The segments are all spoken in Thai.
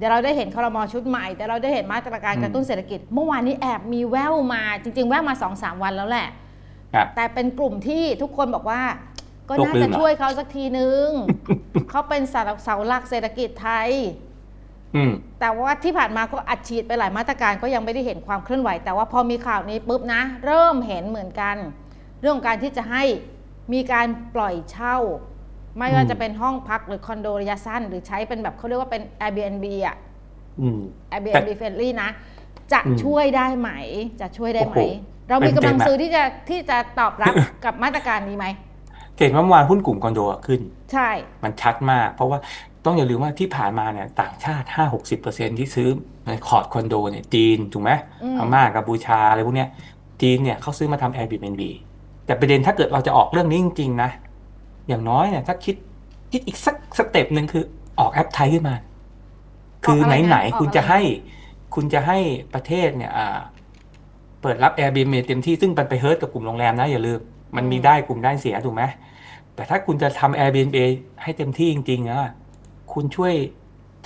เดี๋ยวเราได้เห็นคอรมอชุดใหม่เดี๋ยวเราได้เห็นมาตรการกระตุ้นเศรษฐกิจ เมื่อวานนี้แอบมีแววมาจริง ๆ แววมา2อสวันแล้วแหละ ครับ แต่เป็นกลุ่มที่ทุกคนบอกว่า ก็โลกน่าลื่จะนเหรอช่วยเขาสักทีนึง เขาเป็นเสาเสาหลักเศรษฐกิจไทยอืมแต่ว่าที่ผ่านมาก็อัดฉีดไปหลายมาตรการก็ยังไม่ได้เห็นความเคลื่อนไหว แต่ว่าพอมีข่าวนี้ปุ๊บนะ เริ่มเห็นเหมือนกัน เรื่องของการที่จะให้มีการปล่อยเช่า ไม่ว่าอืมจะเป็นห้องพักหรือคอนโดระยะสั้น หรือใช้เป็นแบบเขาเรียกว่าเป็น Airbnb อะอืม Airbnb friendly นะ จะอืมช่วยได้ไหม จะช่วยได้ไหมโอ้โหเรามีกำลังเต็มๆอะซื้อที่จะที่จะตอบรับกับมาตรการนี้ไหมเห็นว่าเมื่อวานหุ้นกลุ่มคอนโดอะขึ้น ใช่ มันชัดมาก เพราะว่าต้องอย่าลืมว่าที่ผ่านมาเนี่ยต่างชาติ 5 60เปอร์เซ็นที่ซื้อในคอร์ดคอนโดเนี่ยจีนถูกไหมอืมพม่ากัมพูชาอะไรพวกเนี้ยจีนเนี่ยเขาซื้อมาทำ Airbnb แต่ประเด็นถ้าเกิดเราจะออกเรื่องนี้จริงๆนะ อย่างน้อยเนี่ยถ้าคิดคิดอีกสักสเต็ปหนึ่งคือออกแอปไทยขึ้นมา คือออกอะไรนะไหนออกๆคุณอะไรจะให้ คุณจะให้ประเทศเนี่ยอ่า เปิดรับ Airbnb เต็มที่ซึ่งมันไปเฮิร์ตกับกลุ่มโรงแรมนะอย่าลืม มันมีได้กลุ่มได้เสียถูกไหมแต่ถ้าคุณจะทำ Airbnb ให้เต็มที่จริงๆนะคุณช่วย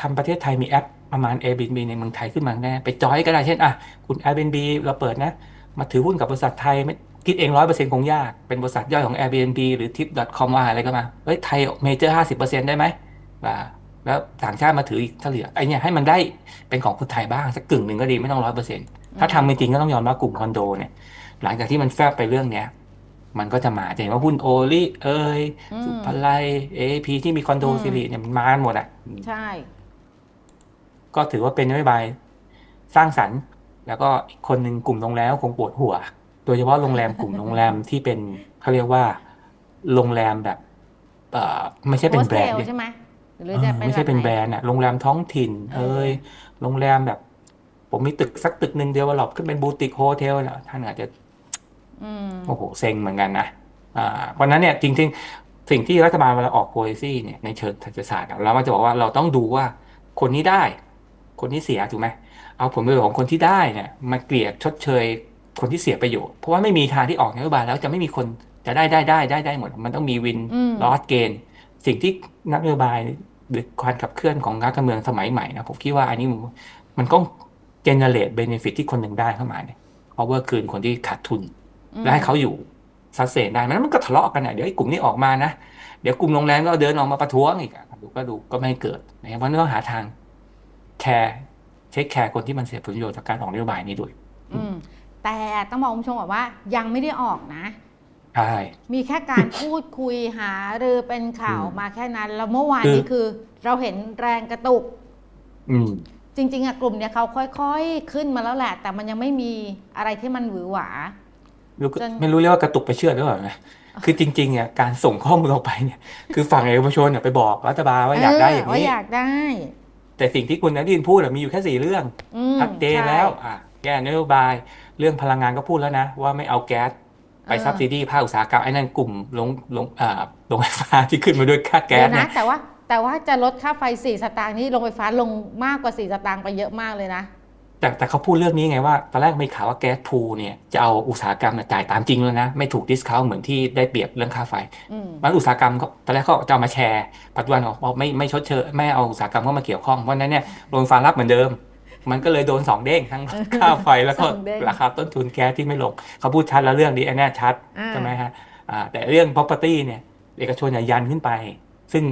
ทำประเทศไทยมีแอปประมาณ Airbnb ในเมืองไทยขึ้นมาแน่ไปจอยก็ได้เช่นอะคุณ Airbnb เราเปิดนะ มาถือหุ้นกับบริษัทไทยไม่ คิดเองร้อยเปอร์เซ็นต์คงยาก เป็นบริษัทย่อยของ Airbnb หรือ tip.com ว่าอะไรก็มา เฮ้ย ไทยเมเจอร์ห้าสิบเปอร์เซ็นต์ได้ไหมว่าแล้วต่างชาติมาถืออีกเฉลี่ยไอเนี่ยให้มันได้เป็นของคนไทยบ้างสักกึ่งหนึ่งก็ดีไม่ต้องร้อยเปอร์เซ็นต์ถ้าทำจริงๆก็ต้องยอมรับกลุ่มคอนโดเนี่ย หลังจากที่มันแฟบไปเรื่องเนี้ยมันก็จะมาจะเห็นว่าหุ้นโอลิเอยอืมสุภาลัยเอพีที่มีคอนโดอืมสิริเนี่ยมันมากันหมดอะใช่ ก็ถือว่าเป็นนโยบายสร้างสรรค์ แล้วก็อีกคนหนึ่งกลุ่มโรงแรมคงปวดหัว โดยเฉพาะโรงแรมกลุ่มโรงแรมที่เป็นเขาเรียกว่าโรงแรมแบบเอ่อไม่ใช่เป็นแบรนด์โฮสเนี่ยทลใช่ไหมหรือเอจะอเป็นไม่ใช่เป็นบบแบไหรนด์อะโรงแรมท้องถิ่น เอเอ้อยโรงแรมแบบ ผมมีตึกสักตึกหนึ่งเดียวว่าหลบขึ้นเป็นบูติกโฮเทลเนี่ยท่านอาจจะอืมโอ้โหเซ็งเหมือนกันนะอ่าเพราะฉะนั้นเนี่ยจริง ๆ สิ่งที่รัฐบาลเวลาออก policy เนี่ยในเชิงเศรษฐศาสตร์อะเราก็จะบอกว่าเราต้องดูว่าคนนี้ได้ คนที่เสียถูกไหมเอาผลประโยชน์ของคนที่ได้เนี่ยมาเกลี่ยชดเชย คนที่เสียประโยชน์เพราะว่าไม่มีทางที่ออกนโยบายแล้วจะไม่มีคนจะได้ได้ได้ได้ได้หมด มันต้องมีวินอืมลอสเกนสิ่งที่นักนโยบายหรือการขับเคลื่อนของนักการเมืองสมัยใหม่นะผมคิดว่าอันนี้มันมันก็เจเนเรตเบนฟิตที่คนหนึ่งได้เข้ามาเนี่ย cover คืนคนที่ขาดทุนและให้เขาอยู่ซัสเซนได้มันมันก็ทะเลาะกันอะเดี๋ยวไอ้กลุ่มนี้ออกมานะเดี๋ยวกลุ่มโรงแรมก็เดินออกมาประท้วงอีกอะดูก็ดูก็ไม่ให้เกิดนะครับเพราะฉะนั้นต้องหาทางแคร์เช็คแคร์คนที่มันเสียผลประโยชน์จากการออกนโยบายนี้ด้วยอืม แต่ต้องบอกคุณผู้ชมก่อนว่ายังไม่ได้ออกนะ ใช่ มีแค่การพูดคุยหารือเป็นข่าวอืมมาแค่นั้น แล้วเมื่อวานคือนี้คือ เราเห็นแรงกระตุก อืมจริงๆอะกลุ่มเนี้ยเขาค่อยๆ ขึ้นมาแล้วแหละ แต่มันยังไม่มีอะไรที่มันหวือหวารู้จนไม่รู้เรียกว่ากระตุกไปเชื่อหรือเปล่านะคือจริงๆเนี่ยการส่งข้อมูลออกไปเนี่ย คือฝั่งเอกชนเนี่ยไปบอกรัฐบาลว่าอยากได้อย่างว่านี้อยากได้ แต่สิ่งที่คุณนดินพูดอะมีอยู่แค่สี่เรื่องอืมชัดเจนใช่แล้วอะแก้นโยบาย เรื่องพลังงานก็พูดแล้วนะ ว่าไม่เอาแก๊สไปเออซับซิดีภาคอุตสาหกรรมไอ้นั่นกลุ่มลงลงอ่าลงไฟฟ้าที่ขึ้นมาด้วยค่าแก๊เดี๋สยวเนี่นะยแต่ว่าแต่ว่าจะลดค่าไฟสี่สตางค์นี่โรงไฟฟ้าลงมากกว่าสี่สตางค์ไปเยอะมากเลยนะ แต่แต่เขาพูดเรื่องนี้ไงว่าตอนแรกมีข่าวว่าแก๊สพูลเนี่ยจะเอาอุตสาหกรรมเนี่ยจ่ายตามจริงแล้วนะ ไม่ถูกดิสคาวเหมือนที่ได้เปรียบเรื่องค่าไฟอืมมันอุตสาหกรรมก็ตอนแรกก็จะเอามาแชร์ ปัจจุบันออกบอกไม่ไม่ชดเชยไม่เอาอุตสาหกรรมเข้ามาเกี่ยวข้องเพราะฉะนั้นเนี่ยโรงไฟฟ้ารับเหมือนเดิม มันก็เลยโดนสองเด้งทั้งค่าไฟแล้วก็สองเด้งราคาต้นทุนแก๊สที่ไม่ลงเขาพูดชัดแล้วเรื่องนี้อันเนี้ยชัดอ่าใช่ไหมฮะอ่าแต่เรื่อง property เนี่ยเอกชนอย่ายันขึ้นไป ซึ่ง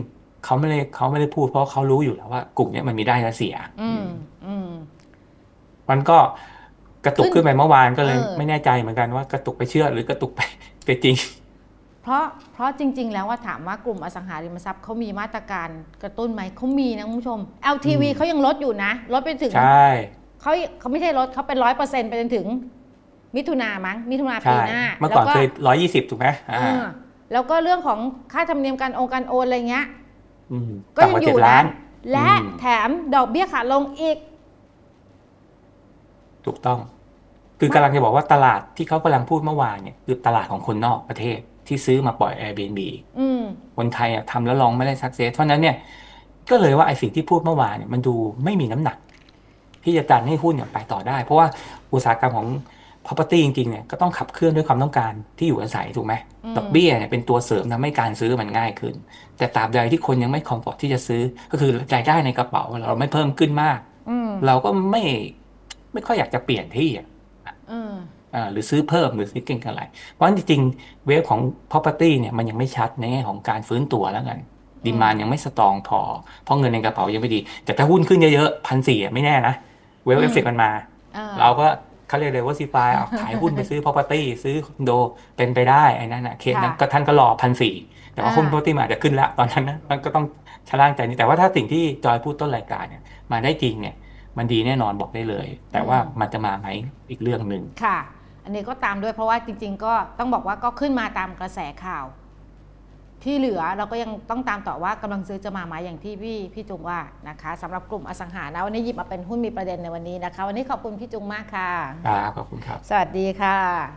เขาไม่ได้เขาไม่ได้พูดเพราะเขารู้อยู่แล้วว่ากลุ่มเนี้ยมันมีได้และเสียอืมอืมมันก็กระตุกขึ้นขึ้นไปเมื่อวานก็เลยเออไม่แน่ใจเหมือนกันว่ากระตุกไปเชื่อหรือกระตุกไปไปจริง เพราะเพราะจริง ๆ แล้วว่าถามว่ากลุ่มอสังหาริมทรัพย์เขามีมาตรการกระตุ้นไหมเขามีนะคุณผู้ชม LTV อืมเขายังลดอยู่นะลดไปถึงใช่เขาเขาไม่ใช่ลดเขาเป็นร้อยเปอร์เซ็นต์ไปจนถึง มิถุนามั้งมิถุนาปีใช่หน้าเมื่อก่อนแล้วเคยร้อยยี่สิบถูกไหมอ่าเออแล้วก็เรื่องของค่าธรรมเนียมการโอนการโอนอะไรเงี้ยอืมก็ต่ำยังกว่าอเจ็ยู่ดล้านะนและอืมแถมดอกเบี้ยขาลงอีก ถูกต้อง คือกำลังจะบอกว่าตลาดที่เขากำลังพูดเมื่อวานเนี่ยคือตลาดของคนนอกประเทศที่ซื้อมาปล่อย Airbnb อืมคนไทยอะทำแล้วลองไม่ได้สักเซสเพราะฉะนั้นเนี่ยก็เลยว่าไอ้สิ่งที่พูดเมื่อวานเนี่ยมันดูไม่มีน้ำหนัก ที่จะดันให้หุ้นเนี่ยไปต่อได้ เพราะว่าอุตสาหกรรมของ property จริงๆเนี่ยก็ต้องขับเคลื่อนด้วยความต้องการที่อยู่อาศัยถูกไหมอืมดอกเบี้ยเนี่ยเป็นตัวเสริมทำให้การซื้อมันง่ายขึ้น แต่ตราบใดที่คนยังไม่คอมฟอร์ตที่จะซื้อ ก็คือรายได้ในกระเป๋าเราไม่เพิ่มขึ้นมากอืมเราก็ไม่ไม่ค่อยอยากจะเปลี่ยนที่อะ อืมอ่าหรือซื้อเพิ่มหรือซื้อเก่งกันอะไรเพราะฉะนั้นจริงๆเวฟของ property เนี่ยมันยังไม่ชัดในแง่ของการฟื้นตัวแล้วกันดีมานยังไม่สตรองพอ เพราะเงินในกระเป๋ายังไม่ดี แต่ถ้าหุ้นขึ้นเยอะๆพันสี่ไม่แน่นะเวฟอืมเอฟเฟกมันมาอ่าเราก็เขาเรียกเลยว่าซีฟายขายหุ้นไปซื้อ property ซื้อคอนโดเป็นไปได้ไอ้นั่นนะเคสนั้นค่ะก็ท่านก็รอพันสี่แต่ว่าอ่าหุ้น property มันอาจจะขึ้นแล้วตอนนั้นนะมันก็ต้องชะล่างใจนิดแต่ว่าถ้าสิ่งที่จอยพูดต้นรายการเนี่ยมาได้จริงเนี่ย มันดีแน่นอนบอกได้เลย แต่ว่ามันจะมาไหมอีกเรื่องหนึ่งค่ะ อันนี้ก็ตามด้วยเพราะว่าจริง ๆ ก็ต้องบอกว่าก็ขึ้นมาตามกระแสข่าว ที่เหลือเราก็ยังต้องตามต่อว่ากำลังซื้อจะมาไหมอย่างที่พี่พี่จุงว่านะคะสำหรับกลุ่มอสังหานะวันนี้หยิบมาเป็นหุ้นมีประเด็นในวันนี้นะคะ วันนี้ขอบคุณพี่จุงมากค่ะครับขอบคุณครับ สวัสดีค่ะ